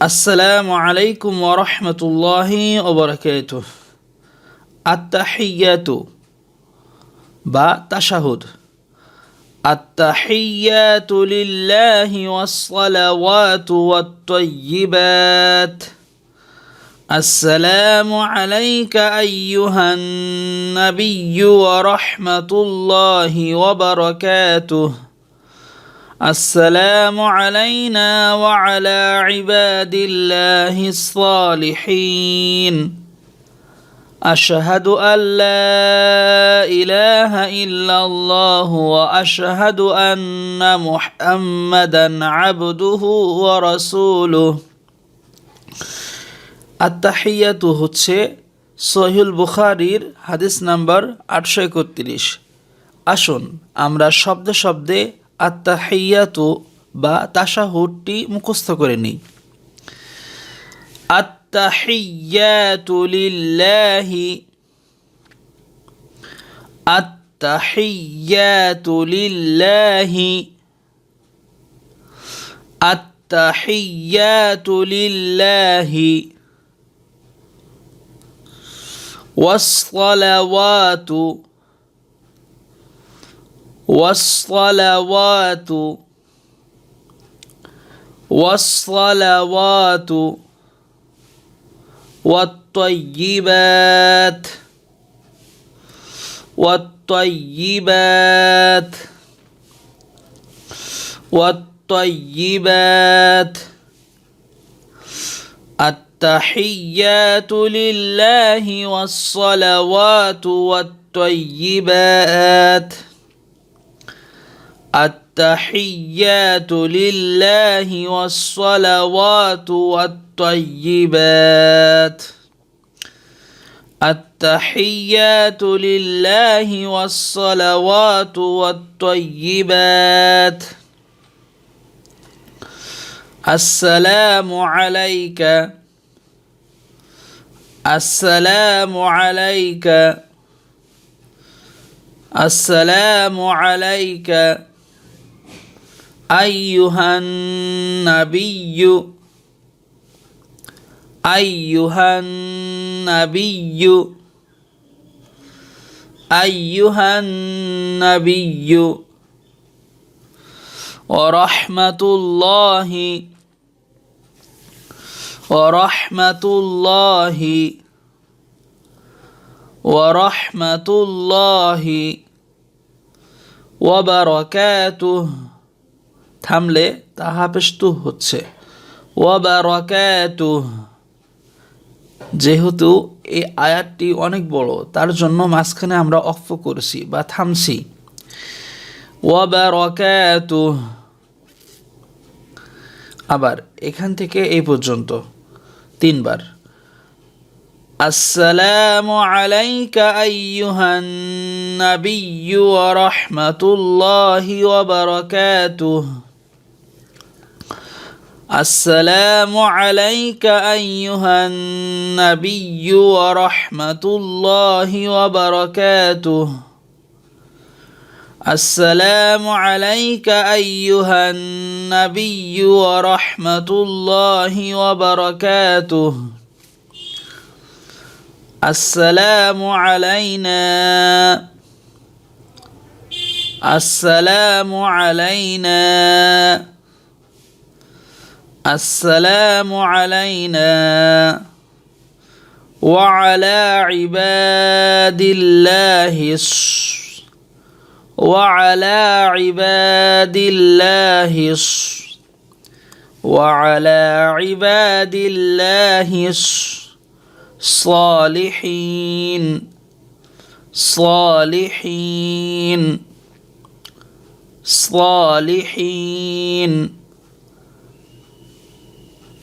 আসসালামু আলাইকুম ওরহমতুল্লাহি ওবরাকাত আত্তাহিয়াতু বা তাশাহুদ التحيات لله والصلوات والطيبات السلام عليك أيها النبي ورحمة الله وبركاته السلام علينا وعلى عباد الله الصالحين أشهد أن لا إله إلا الله وأشهد أن محمدا عبده ورسوله আত্মাহিয়াতু হচ্ছে সহিউল বুখারির হাদিস নাম্বার আটশো একত্রিশ আসুন আমরা শব্দে শব্দে আত্মাহিয়াতু বা তাশাহুদটি মুখস্থ করে নিই التحيات لله التحيات لله التحيات لله والصلوات والصلوات والصلوات والطيبات والطيبات والطيبات التحيات لله والصلوات والطيبات التحيات لله والصلوات والطيبات. التحيات لله والصلوات والطيبات. السلام عليك. السلام عليك. السلام عليك. أيها النبي أيها النبي أيها النبي ورحمة الله ورحمة الله ورحمة الله وبركاته. থামলে তাহা পেশতু হচ্ছে ওয়াবারাকাতুহ যেহেতু এই আয়াতটি অনেক বড় তার জন্য মাঝখানে আমরা অফ করেছি বা থামছি ওয়াবারাকাতুহ আবার এখান থেকে এই পর্যন্ত তিনবার السلام عليك أيها النبي ورحمة الله وبركاته السلام عليك أيها النبي ورحمة الله وبركاته. السلام عليك أيها النبي ورحمة الله وبركاته. السلام علينا. السلام علينا. السلام علينا وعلى عباد الله وعلى عباد الله وعلى عباد الله صالحين صالحين صالحين.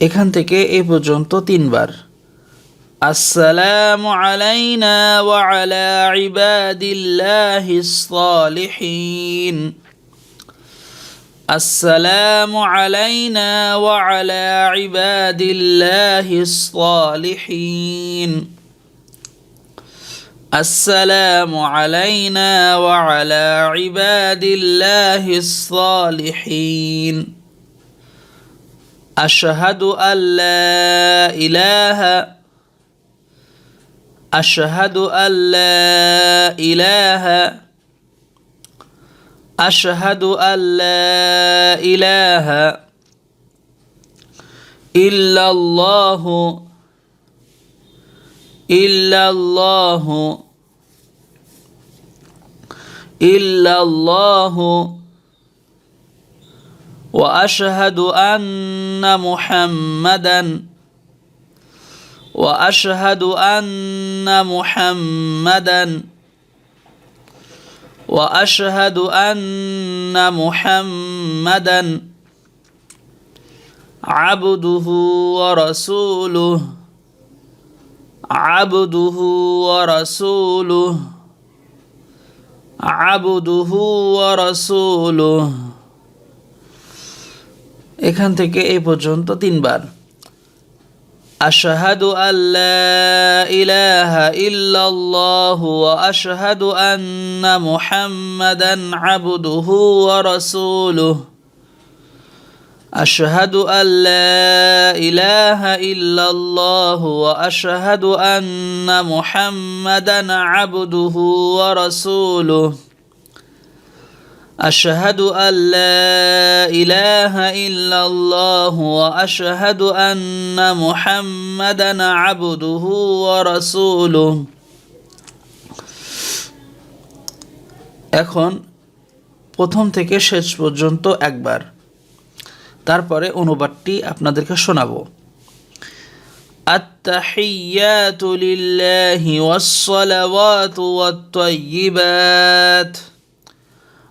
এখান থেকে এই পর্যন্ত তিনবার السلام علينا وعلى عباد الله الصالحين السلام علينا وعلى عباد الله الصالحين السلام علينا وعلى عباد الله الصالحين أشهد أن لا إله أشهد أن لا إله أشهد أن لا إله إلا الله إلا الله إلا الله. وأشهد أن محمدا وأشهد أن محمدا وأشهد أن محمدا عبده ورسوله عبده ورسوله عبده ورسوله. এখান থেকে এই পর্যন্ত তিনবার আশহাদু আল্লা ইলাহা ইল্লাল্লাহ ওয়া আশহাদু আন্না মুহাম্মাদান আবদুহু ওয়া রাসূলুহু أشهد أن لا إله إلا الله وأشهد أن محمدا عبده ورسوله أشهد أن لا إله إلا الله وأشهد أن محمدا عبده ورسوله এখন প্রথম থেকে শেষ পর্যন্ত একবার তারপরে অনুবাদটি আপনাদেরকে শোনাবো التحيات لله والصلوات والطيبات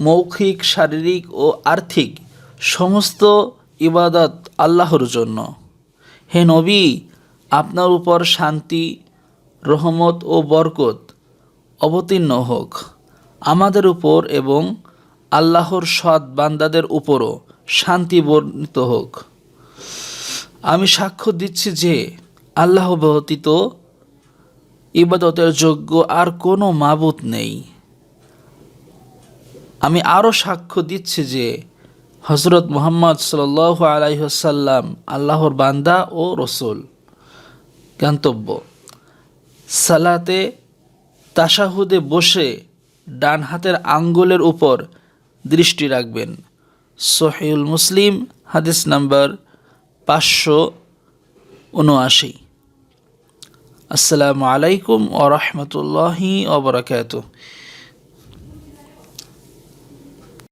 মৌখিক, শারীরিক ও আর্থিক সমস্ত ইবাদত আল্লাহর জন্য। হে নবী, আপনার উপর শান্তি, রহমত ও বরকত অবতীর্ণ হোক। আমাদের উপর এবং আল্লাহর সৎ বান্দাদের উপরও শান্তি বর্ণিত হোক। আমি সাক্ষ্য দিচ্ছি যে আল্লাহ ব্যতীত ইবাদতের যোগ্য আর কোনো মাবুত নেই। আমি আরও সাক্ষ্য দিচ্ছি যে হজরত মোহাম্মদ সাল আলাইসাল্লাম আল্লাহর বান্দা ও রসুল। গন্তব্য। সালাতে তাসাহুদে বসে ডান হাতের আঙ্গুলের উপর দৃষ্টি রাখবেন। সোহেউল মুসলিম, হাদিস নাম্বার পাঁচশো উনআশি। আসসালামু আলাইকুম ও রহমতুল্লাহি ওবরাকাতুহ